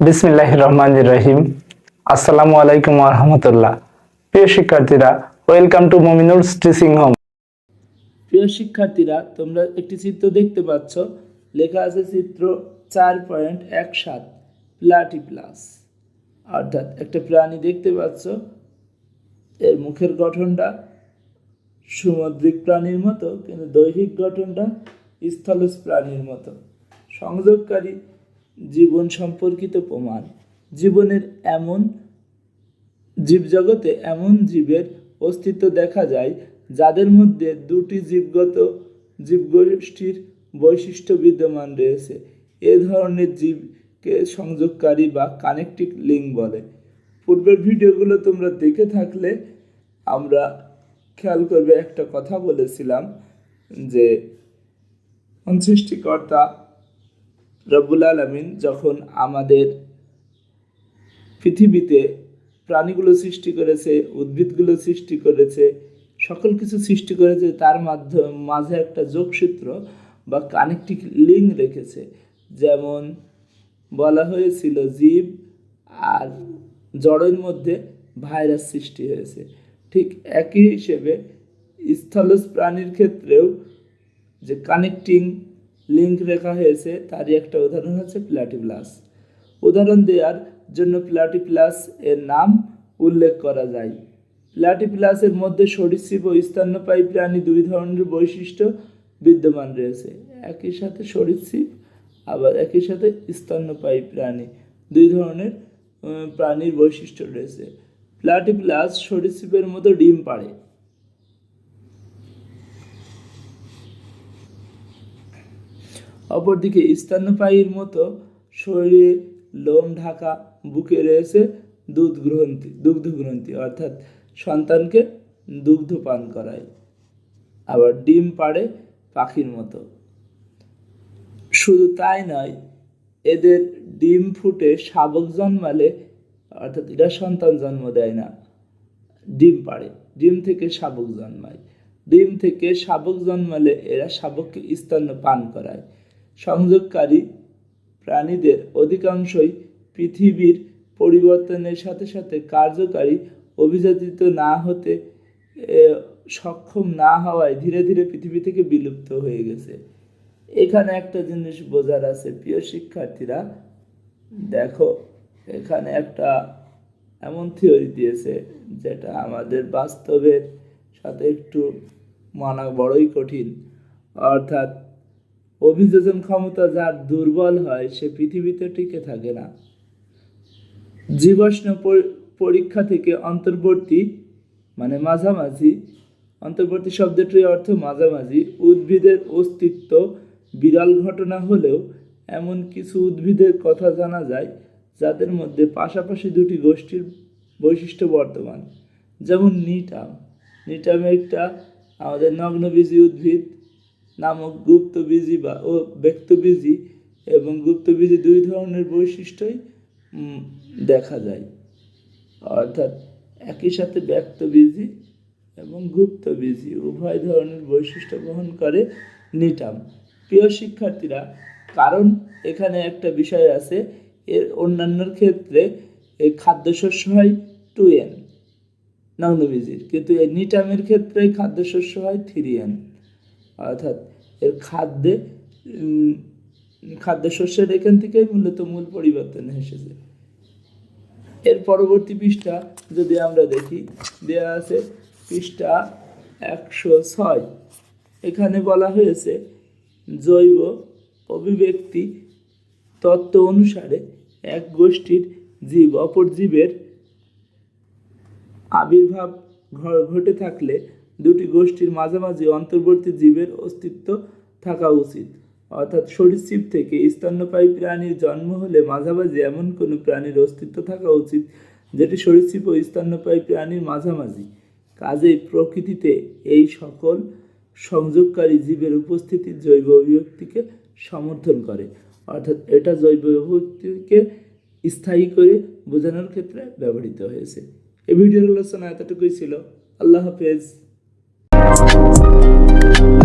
বিসমিল্লাহ রহমান রহিম আসসালামু আলাইকুম রহমতুল্লাহ। প্রিয় শিক্ষার্থীরা, welcome to Mominul teaching home. প্রিয় শিক্ষার্থীরা, তোমরা একটি চিত্র দেখতে পাচ্ছ। লেখা আছে চিত্র চার পয়েন্ট এক সাত, প্লাটি প্লাস। অর্থাৎ একটা প্রাণী দেখতে পাচ্ছ। এর মুখের গঠনটা সামুদ্রিক প্রাণীর মতো, কিন্তু দৈহিক গঠনটা স্থলজ প্রাণীর মতো। সংযোগকারী জীবন সম্পর্কিত প্রমাণ। জীবনের এমন জীবজগতে এমন জীবের অস্তিত্ব দেখা যায়, যাদের মধ্যে দুটি জীবগত জীবগোষ্ঠীর বৈশিষ্ট্য বিদ্যমান রয়েছে। এ ধরনের জীবকে সংযোগকারী বা কানেকটিভ লিঙ্ক বলে। পূর্বের ভিডিওগুলো তোমরা দেখে থাকলে আমরা খেয়াল করবে, একটা কথা বলেছিলাম যে সৃষ্টিকর্তা রব্বুল আলমিন যখন আমাদের পৃথিবীতে প্রাণীগুলো সৃষ্টি করেছে, উদ্ভিদগুলো সৃষ্টি করেছে, সকল কিছু সৃষ্টি করেছে, তার মাধ্যমে মাঝে একটা যোগসূত্র বা কানেকটিভ লিঙ্ক রেখেছে। যেমন বলা হয়েছিল, জীব আর জড়ের মধ্যে ভাইরাস সৃষ্টি হয়েছে। ঠিক একই হিসেবে স্থলজ প্রাণীর ক্ষেত্রেও যে কানেক্টিং লিঙ্ক রেখা হয়েছে, তারই একটা উদাহরণ হচ্ছে প্লাটি প্লাস উদাহরণ দেওয়ার জন্য প্লাটি প্লাস এর নাম উল্লেখ করা যায়। প্লাটি প্লাসের মধ্যে সরীসৃপ ও স্তন্যপায়ী প্রাণী দুই ধরনের বৈশিষ্ট্য বিদ্যমান রয়েছে। একই সাথে সরীসৃপ, আবার একই সাথে স্তন্যপায়ী প্রাণী দুই ধরনের প্রাণীর বৈশিষ্ট্য রয়েছে। প্লাটিপ্লাস সরীসৃপের মতো ডিম পাড়ে। অপরদিকে স্তন্যপায়ীর মতো শরীরে লোম ঢাকা বুকে রয়েছে দুধ গ্রন্থি, দুগ্ধ গ্রন্থি, অর্থাৎ সন্তানকে দুগ্ধ পান করায়। আবার ডিম পাড়ে পাখির মতো। শুধু তাই নয়, এদের ডিম ফুটে শাবক জন্মালে, অর্থাৎ এরা সন্তান জন্ম দেয় না, ডিম পাড়ে, ডিম থেকে শাবক জন্মায়। ডিম থেকে শাবক জন্মালে এরা শাবককে স্তন্য পান করায়। সংযোগকারী প্রাণীদের অধিকাংশই পৃথিবীর পরিবর্তনের সাথে সাথে কার্যকারী অভিজাতিত না হতে সক্ষম না হওয়ায় ধীরে ধীরে পৃথিবী থেকে বিলুপ্ত হয়ে গেছে। এখানে একটা জিনিস বোঝার আছে, প্রিয় শিক্ষার্থীরা। দেখো, এখানে একটা এমন থিওরি দিয়েছে, যেটা আমাদের বাস্তবের সাথে একটু মানা বড়ই কঠিন। অর্থাৎ অভিযোজন ক্ষমতা যার দুর্বল হয়, সে পৃথিবীতে টিকে থাকে না। জীবাশ্ম পরীক্ষা থেকে অন্তর্বর্তী মানে মাঝামাঝি, অন্তর্বর্তী শব্দটির অর্থ মাঝামাঝি, উদ্ভিদের অস্তিত্ব বিরল ঘটনা হলেও এমন কিছু উদ্ভিদের কথা জানা যায়, যাদের মধ্যে পাশাপাশি দুটি গোষ্ঠীর বৈশিষ্ট্য বর্তমান। যেমন নিটাম। নিটামে একটা আমাদের নগ্নবীজি উদ্ভিদ নামক গুপ্তবীজি বা ও ব্যক্তবীজি এবং গুপ্তবীজি দুই ধরনের বৈশিষ্ট্যই দেখা যায়। অর্থাৎ একই সাথে ব্যক্ত ব্যক্তবীজি এবং গুপ্তবীজি উভয় ধরনের বৈশিষ্ট্য বহন করে নিটাম। প্রিয় শিক্ষার্থীরা, কারণ এখানে একটা বিষয় আছে, এর অন্যান্যর ক্ষেত্রে এই খাদ্যশস্য হয় টু এন নগ্নবীজির। কিন্তু এই নিটামের ক্ষেত্রে খাদ্যশস্য হয় থ্রি এন অর্থাৎ এর খাদ্যে উম, খাদ্যশস্যের এখান থেকেই মূলত মূল পরিবর্তন এসেছে। এর পরবর্তী পৃষ্ঠা যদি আমরা দেখি দেওয়া আছে পৃষ্ঠা একশো ছয়। এখানে বলা হয়েছে জৈব অভিব্যক্তি তত্ত্ব অনুসারে এক গোষ্ঠীর জীব অপর জীবের আবির্ভাব ঘটে থাকলে দুটি গোষ্ঠীর মাঝামাঝি অন্তর্বর্তী জীবের অস্তিত্ব থাকা উচিত। অর্থাৎ সরীসৃপ থেকে স্তন্যপায়ী প্রাণীর জন্ম হলে মাঝামাঝি এমন কোনো প্রাণীর অস্তিত্ব থাকা উচিত যেটি সরীসৃপ ও স্তন্যপায়ী প্রাণীর মাঝামাঝি। কাজেই প্রকৃতিতে এই সকল সংযোগকারী জীবের উপস্থিতি জৈব অভিব্যক্তিকে সমর্থন করে। অর্থাৎ এটা জৈব অভিব্যক্তিকে স্থায়ী করে বোঝানোর ক্ষেত্রে ব্যবহৃত হয়েছে। এই ভিডিওর আলোচনা এতটুকুই ছিল। আল্লাহ হাফেজ। Thank you.